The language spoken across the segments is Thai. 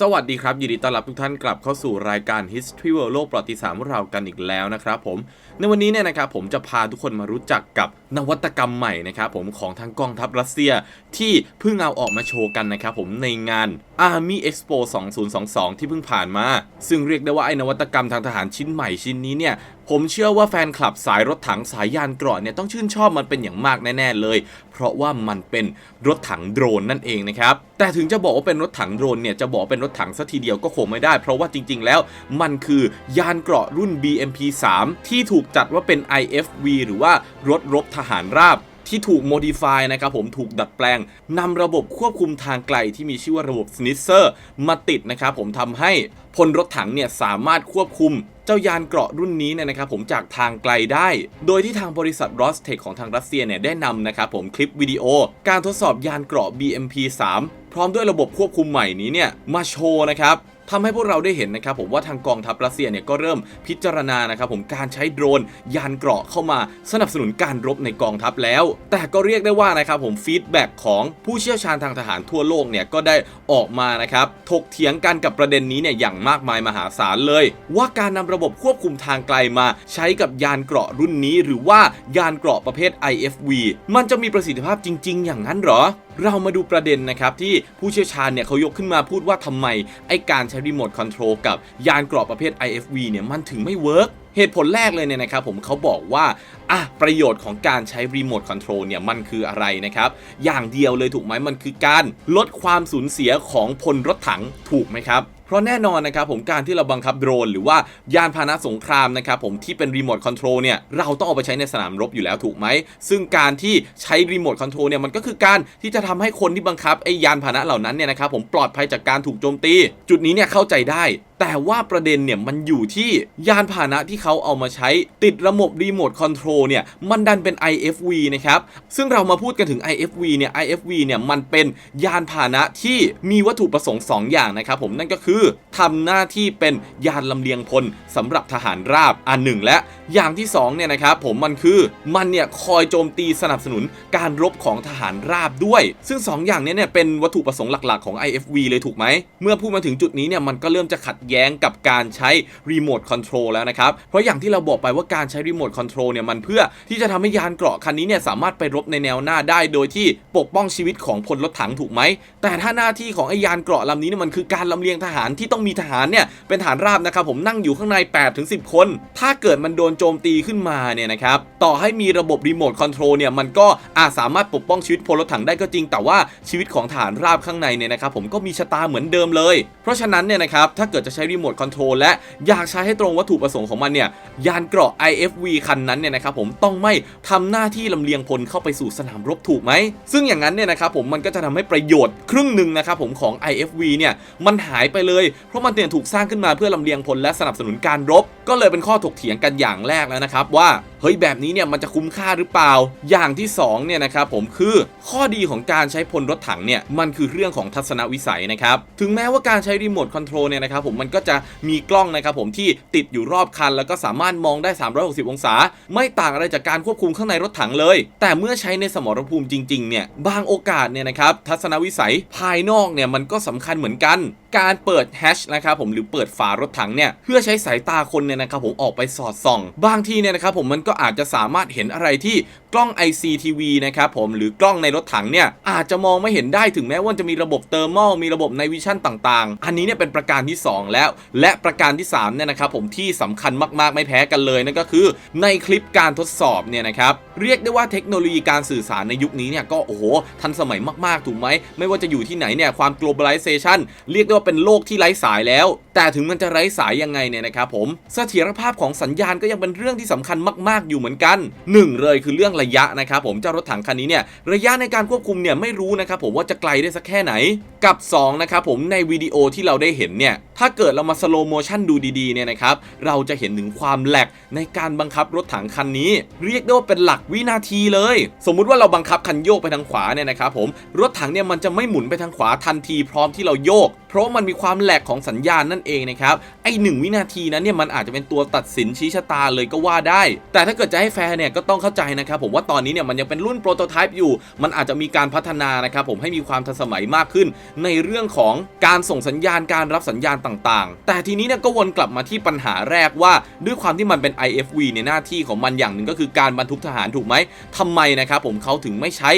สวัสดีครับ ยินดีต้อนรับทุกท่านกลับเข้าสู่รายการ History World โลกประวัติศาสตร์ของเรากันอีกแล้วนะครับผม ในวันนี้เนี่ยนะครับผมจะพาทุกคนมารู้จักกับนวัตกรรมใหม่นะครับผมของทางกองทัพรัสเซียที่เพิ่งเอาออกมาโชว์กันนะครับผมในงาน Army Expo 2022 ที่เพิ่งผ่านมา ซึ่งเรียกได้ว่าไอ้นวัตกรรมทางทหารชิ้นใหม่ชิ้นนี้เนี่ยผมเชื่อว่าแฟนคลับสายรถถังสายยานเกราะเนี่ยต้องชื่นชอบมันเป็นอย่างมากแน่ๆเลย เพราะว่ามันเป็นรถถังโดรนนั่นเองนะครับแต่ถึงจะบอกว่าเป็นรถถังโดรนเนี่ยจะบอกเป็นรถถังสัทีเดียวก็คงไม่ได้ เพราะว่าจริง ๆ แล้วมันคือยานเกราะรุ่น BMP3 ที่ถูกจัดว่าเป็น IFV หรือว่ารถรบทหารราบ ที่ถูกโมดิฟายนะครับผมถูกดัดแปลงนำระบบควบคุมทางไกลที่มีชื่อว่าระบบ Snitzer มาติดนะครับผมทำให้พลรถถังเนี่ยสามารถควบคุมเจ้ายานเกราะรุ่นนี้เนี่ยนะครับผมจากทางไกลได้ โดยที่ทางบริษัท Rostec ของทางรัสเซียเนี่ยได้นำนะครับผมคลิปวิดีโอ การทดสอบยานเกราะ BMP3 พร้อมด้วยระบบควบคุมใหม่นี้เนี่ยมาโชว์นะครับ ทำให้พวกเราได้เห็นนะครับผมว่าทางกองทัพรัสเซียเนี่ยก็เริ่มพิจารณานะครับผมการใช้โดรนยานเกราะเข้ามาสนับสนุนการรบในกองทัพแล้ว แต่ก็เรียกได้ว่านะครับผมฟีดแบ็กของผู้เชี่ยวชาญทางทหารทั่วโลกเนี่ยก็ได้ออกมานะครับถกเถียงกันกับประเด็นนี้เนี่ยอย่างมากมายมหาศาลเลย ว่าการนำระบบควบคุมทางไกลมา ใช้กับยานเกราะรุ่นนี้ หรือว่ายานเกราะประเภท IFV มันจะมีประสิทธิภาพจริง ๆ อย่างนั้นหรอ เรามาดูประเด็นนะครับที่ผู้เชี่ยวชาญเนี่ยเขายกขึ้นมาพูดว่าทำไม ไอการใช้รีโมทคอนโทรลกับยานเกราะประเภท IFV เนี่ยมันถึงไม่เวิร์กเหตุผลแรกเลยเนี่ยนะครับผมเขาบอกว่าอะประโยชน์ของการใช้รีโมทคอนโทรลเนี่ยมันคืออะไรนะครับ อย่างเดียวเลยถูกไหมมันคือการลดความสูญเสียของพลรถถังถูกไหมครับ เพราะแน่นอนนะครับผมการที่เราบังคับโดรน หรือว่ายานพาหนะสงครามนะครับผมที่เป็นรีโมทคอนโทรลเนี่ยเราต้องเอาไปใช้ในสนามรบอยู่แล้วถูกไหม ซึ่งการที่ใช้รีโมทคอนโทรลเนี่ยมันก็คือการที่จะทำให้คนที่บังคับไอ้ยานพาหนะเหล่านั้นเนี่ยนะครับผมปลอดภัยจากการถูกโจมตี จุดนี้เนี่ยเข้าใจได้แต่ว่าประเด็นเนี่ยมันอยู่ที่ยานพาหนะที่เขาเอามาใช้ติดระบบรีโมทคอนโทรลเนี่ยมันดันเป็น IFV นะครับ ซึ่งเรามาพูดกันถึง IFV เนี่ย IFV เนี่ยมันเป็นยานพาหนะที่มีวัตถุประสงค์ 2 อย่างนะครับผมนั่นก็คือทำหน้าที่เป็นยานลำเลียงพลสำหรับทหารราบอันหนึ่งและอย่างที่2เนี่ยนะครับผมมันคือมันเนี่ยคอยโจมตีสนับสนุนการรบของทหารราบด้วย ซึ่ง 2 อย่างนี้เนี่ยเป็นวัตถุประสงค์หลักๆของ IFV เลยถูกไหมเมื่อพูดมาถึงจุดนี้เนี่ยมันก็เริ่มจะขัดแย้งกับการใช้รีโมทคอนโทรลแล้วนะครับ เพราะอย่างที่เราบอกไปว่าการใช้รีโมทคอนโทรลเนี่ยมันเพื่อที่จะทำให้ยานเกราะคันนี้เนี่ยสามารถไปรบในแนวหน้าได้ โดยที่ปกป้องชีวิตของพลรถถังถูกไหม แต่ถ้าหน้าที่ของไอ้ยานเกราะลำนี้เนี่ยมันคือการลำเลียงทหารที่ต้องมีทหารเนี่ยเป็นฐานราบนะครับผมนั่งอยู่ข้างใน8ถึง10 คน ถ้าเกิดมันโดนโจมตีขึ้นมาเนี่ยนะครับต่อให้มีระบบรีโมทคอนโทรลเนี่ยมันก็อาจสามารถปกป้องชีวิตพลรถถังได้ก็จริง แต่ว่าชีวิตของทหารราบข้างในเนี่ยนะครับผมก็มีชะตาเหมือนเดิมเลย เพราะฉะนั้นเนี่ยนะครับถ้าเกิดจะใช้รีโมทคอนโทรลและอยากใช้ให้ตรงวัตถุประสงค์ของมันเนี่ยยานเกราะ IFV คันนั้นเนี่ยนะครับผมต้องไม่ทำหน้าที่ลำเลียงพลเข้าไปสู่สนามรบถูกไหม ซึ่งอย่างนั้นเนี่ยนะครับผมมันก็จะทำให้ประโยชน์ครึ่งหนึ่งนะครับผมของ IFV เนี่ยมันหายไปเลย เพราะมันเนี่ยถูกสร้างขึ้นมาเพื่อลำเลียงพลและสนับสนุนการรบก็เลยเป็นข้อถกเถียงกันอย่างแรกแล้วนะครับว่าเฮ้ยแบบนี้เนี่ยมันจะคุ้มค่าหรือเปล่า อย่างที่2เนี่ยนะครับผมคือข้อดีของการใช้พลรถถังเนี่ยมันคือเรื่องของทัศนวิสัยนะครับถึงแม้ว่าการใช้รีโมทคอนโทรลเนี่ยนะครับผมมันก็จะมีกล้องนะครับผมที่ติดอยู่รอบคัน แล้วก็สามารถมองได้ 360 องศา ไม่ต่างอะไรจากการควบคุมข้างในรถถังเลย แต่เมื่อใช้ในสมรภูมิจริงๆเนี่ยบางโอกาสเนี่ยนะครับทัศนวิสัยภายนอกเนี่ยมันก็สำคัญเหมือนกัน การเปิดแฮชนะครับผมหรือเปิดฝารถถังเนี่ยเพื่อใช้สายตาคนเนี่ยนะครับผมออกไปสอดส่อง บางทีเนี่ยนะครับผมมันก็อาจจะสามารถเห็นอะไรที่กล้อง ICTV นะครับผมหรือกล้องในรถถังเนี่ยอาจจะมองไม่เห็นได้ถึงแม้ว่าจะมีระบบเทอร์มอลมีระบบในวิชั่นต่างๆ อันนี้เนี่ยเป็นประการที่ 2 แล้ว และประการที่3เนี่ยนะครับผมที่สำคัญมากๆไม่แพ้กันเลยนั่นก็คือในคลิปการทดสอบเนี่ยนะครับเรียกได้ว่าเทคโนโลยีการสื่อสารในยุคนี้เนี่ยก็โอ้โหทันสมัยมากๆถูกไหมไม่ว่าจะอยู่ที่ไหนเนี่ยความ globalization เรียกได้ว่าเป็นโลกที่ไร้สายแล้ว แต่ถึงมันจะไร้สายยังไงเนี่ยนะครับผมเสถียรภาพของสัญญาณก็ยังเป็นเรื่องที่สำคัญมาก ๆ อยู่เหมือนกันหนึ่งเลยคือเรื่องระยะนะครับผมเจ้ารถถังคันนี้เนี่ยระยะในการควบคุมเนี่ยไม่รู้นะครับผมว่าจะไกลได้สักแค่ไหน กับ2นะครับผมในวิดีโอที่เราได้เห็นเนี่ยถ้าเกิดเรามาสโลโมชันดูดีๆเนี่ยนะครับเราจะเห็นถึงความแหลกในการบังคับรถถังคันนี้ เรียกได้ว่าเป็นหลักวินาทีเลย สมมุติว่าเราบังคับคันโยกไปทางขวาเนี่ยนะครับผมรถถังเนี่ยมันจะไม่หมุนไปทางขวาทันทีพร้อมที่เราโยก เพราะมันมีความแหลกของสัญญาณนั่นเองนะครับ ไอ้หนึ่งวินาทีนั้นเนี่ยมันอาจจะเป็นตัวตัดสินชี้ชะตาเลยก็ว่าได้ แต่ถ้าเกิดจะให้แฟร์เนี่ยก็ต้องเข้าใจนะครับผมว่าตอนนี้เนี่ยมันยังเป็นรุ่นโปรโตไทป์อยู่ มันอาจจะมีการพัฒนานะครับผมให้มีความทันสมัยมากขึ้น ในเรื่องของการส่งสัญญาณการรับสัญญาณต่างๆ แต่ทีนี้เนี่ยก็วนกลับมาที่ปัญหาแรกว่า ด้วยความที่มันเป็น IFV ในยหน้าที่ของมันอย่างหนึ่งก็คือการบรรทุกทหารถูกไหมทำไมนะครับผมเขาถึงไม่ใช้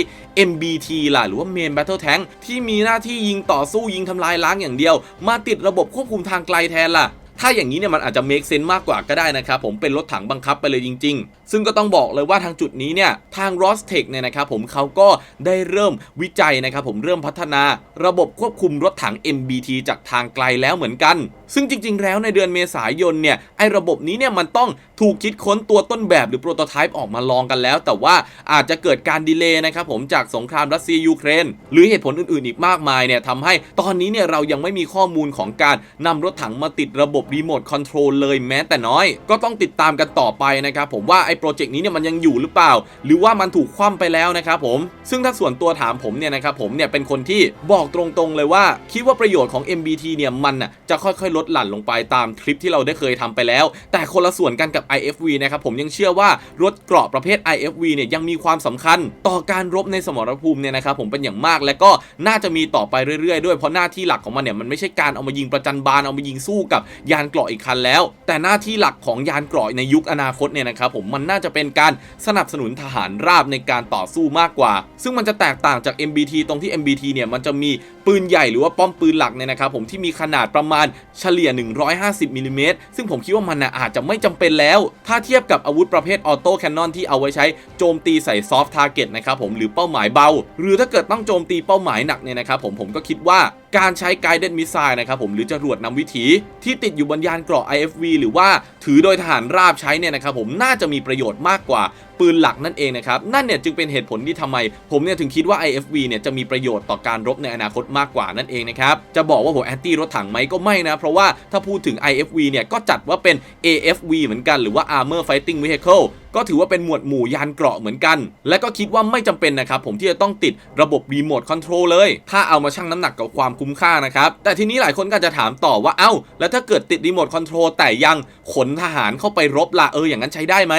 MBT ล่ะหรือว่า Main Battle Tank ที่มีหน้าที่ยิงต่อสู้ยิงทำลายล้างอย่างเดียว มาติดระบบควบคุมทางไกลแทนล่ะ ถ้าอย่างนี้เนี่ยมันอาจจะ make sense มากกว่าก็ได้นะครับผมเป็นรถถังบังคับไปเลยจริงๆซึ่งก็ต้องบอกเลยว่าทางจุดนี้เนี่ยทาง r o s t e c h เนี่ยนะครับผมเขาก็ได้เริ่มวิจัยนะครับผมเริ่มพัฒนาระบบควบคุมรถถัง MBT จากทางไกลแล้วเหมือนกัน ซึ่งจริง ๆ แล้วในเดือนเมษายนเนี่ยไอ้ระบบนี้เนี่ยมันต้องถูกคิดค้นตัวต้นแบบหรือโปรโตไทป์ออกมาลองกันแล้ว แต่ว่าอาจจะเกิดการดีเลย์นะครับผมจากสงครามรัสเซียยูเครน หรือเหตุผลอื่นๆ อีกมากมายเนี่ยทำให้ตอนนี้เนี่ยเรายังไม่มีข้อมูลของการนำรถถังมาติดระบบรีโมทคอนโทรลเลยแม้แต่น้อย ก็ต้องติดตามกันต่อไปนะครับผมว่าไอ้โปรเจกต์นี้เนี่ยมันยังอยู่หรือเปล่า หรือว่ามันถูกคว่ำไปแล้วนะครับผม ซึ่งถ้าส่วนตัวถามผมเนี่ยนะครับผมเนี่ยเป็นคนที่บอกตรงๆเลยว่า คิดว่าประโยชน์ของ MBT เนี่ยมันน่ะจะค่อยๆ ลดหลั่นลงไปตามคลิปที่เราได้เคยทำไปแล้ว แต่คนละส่วนกันกับ IFV นะครับผมยังเชื่อว่ารถเกราะประเภท IFV เนี่ยยังมีความสำคัญ ต่อการรบในสมรภูมิเนี่ยนะครับผมเป็นอย่างมากและก็น่าจะมีต่อไปเรื่อยๆ ด้วยเพราะหน้าที่หลักของมันเนี่ยมันไม่ใช่การเอามายิงประจันบานเอามายิงสู้กับยานเกราะอีกคันแล้ว แต่หน้าที่หลักของยานเกราะในยุคอนาคตเนี่ยนะครับผมมันน่าจะเป็นการสนับสนุนทหารราบในการต่อสู้มากกว่า ซึ่งมันจะแตกต่างจาก MBT ตรงที่ MBT เนี่ยมันจะมีปืนใหญ่หรือว่าป้อมปืนหลักเนี่ยนะครับผมที่มีขนาดประมาณเฉลี่ย 150มิลลิเมตรซึ่งผมคิดว่ามันนะอาจจะไม่จำเป็นแล้ว ถ้าเทียบกับอาวุธประเภทออโต้แคนนอนที่เอาไว้ใช้โจมตีใส่ซอฟต์ทาร์เก็ตนะครับผมหรือเป้าหมายเบา หรือถ้าเกิดต้องโจมตีเป้าหมายหนักเนี่ยนะครับผมผมก็คิดว่า การใช้ Guided Missile นะครับผมหรือจรวดนำวิถีที่ติดอยู่บนยานเกราะ IFV หรือว่าถือโดยทหารราบใช้เนี่ยนะครับผมน่าจะมีประโยชน์มากกว่า ปืนหลักนั่นเองนะครับ นั่นเนี่ยจึงเป็นเหตุผลที่ทำไม ผมเนี่ยถึงคิดว่า IFV เนี่ยจะมีประโยชน์ต่อการรบในอนาคตมากกว่านั่นเองนะครับ จะบอกว่าผมแอนตี้รถถังไหมก็ไม่นะ เพราะว่าถ้าพูดถึง IFV เนี่ยก็จัดว่าเป็น AFV เหมือนกันหรือว่า Armor Fighting Vehicle ก็ถือว่าเป็นหมวดหมู่ยานเกราะเหมือนกัน และก็คิดว่าไม่จำเป็นนะครับผมที่จะต้องติดระบบรีโมทคอนโทรลเลย ถ้าเอามาชั่งน้ำหนักกับความคุ้มค่านะครับ แต่ทีนี้หลายคนก็จะถามต่อว่า เอ้า แล้วถ้าเกิดติดรีโมทคอนโทรลแต่ยังขนทหารเข้าไปรบล่ะเอออย่างนั้นใช้ได้ไหม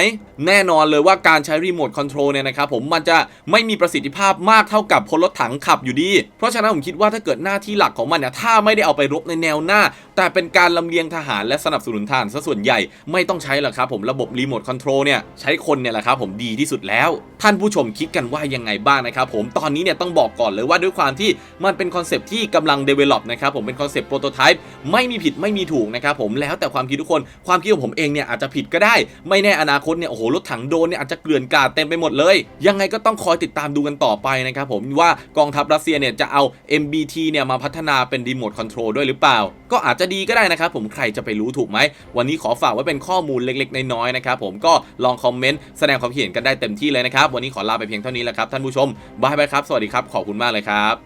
แน่นอนเลยว่าการใช้รีโมทคอนโทรลเนี่ยนะครับผมมันจะไม่มีประสิทธิภาพมากเท่ากับพลรถถังขับอยู่ดี เพราะฉะนั้นผมคิดว่าถ้าเกิดหน้าที่หลักของมันเนี่ยถ้าไม่ได้เอาไปรบในแนวหน้า แต่เป็นการลำเลียงทหารและสนับสนุนทหารซะส่วนใหญ่ไม่ต้องใช้หรอกครับผมระบบรีโมทคอนโทรลเนี่ยใช้คนเนี่ยแหละครับผมดีที่สุดแล้ว ท่านผู้ชมคิดกันว่ายังไงบ้างนะครับผมตอนนี้เนี่ยต้องบอกก่อนเลยว่าด้วยความที่มันเป็นคอนเซปที่กำลัง develop นะครับผมเป็นคอนเซปต์โปรโตไทป์ไม่มีผิดไม่มีถูกนะครับผมแล้วแต่ความคิดทุกคนความคิดของผมเองเนี่ยอาจจะผิดก็ได้ ไม่แน่อนาคตเนี่ยโอ้โหรถถังโดนเนี่ยอาจจะเกลื่อนกาดเต็มไปหมดเลย ยังไงก็ต้องคอยติดตามดูกันต่อไปนะครับผมว่ากองทัพรัสเซียเนี่ยจะเอา MBT เนี่ยมาพัฒนาเป็นรีโมทคอนโทรลด้วยหรือเปล่า ก็อาจจะดีก็ได้นะครับผมใครจะไปรู้ถูกไหม วันนี้ขอฝากไว้เป็นข้อมูลเล็กๆ น้อยๆนะครับผมก็ลองคอมเมนต์แสดงความคิดเห็นกันได้เต็มที่เลยนะครับ วันนี้ขอลาไปเพียงเท่านี้แหละครับท่านผู้ชมบายบายครับ สวัสดีครับ ขอบคุณมากเลยครับ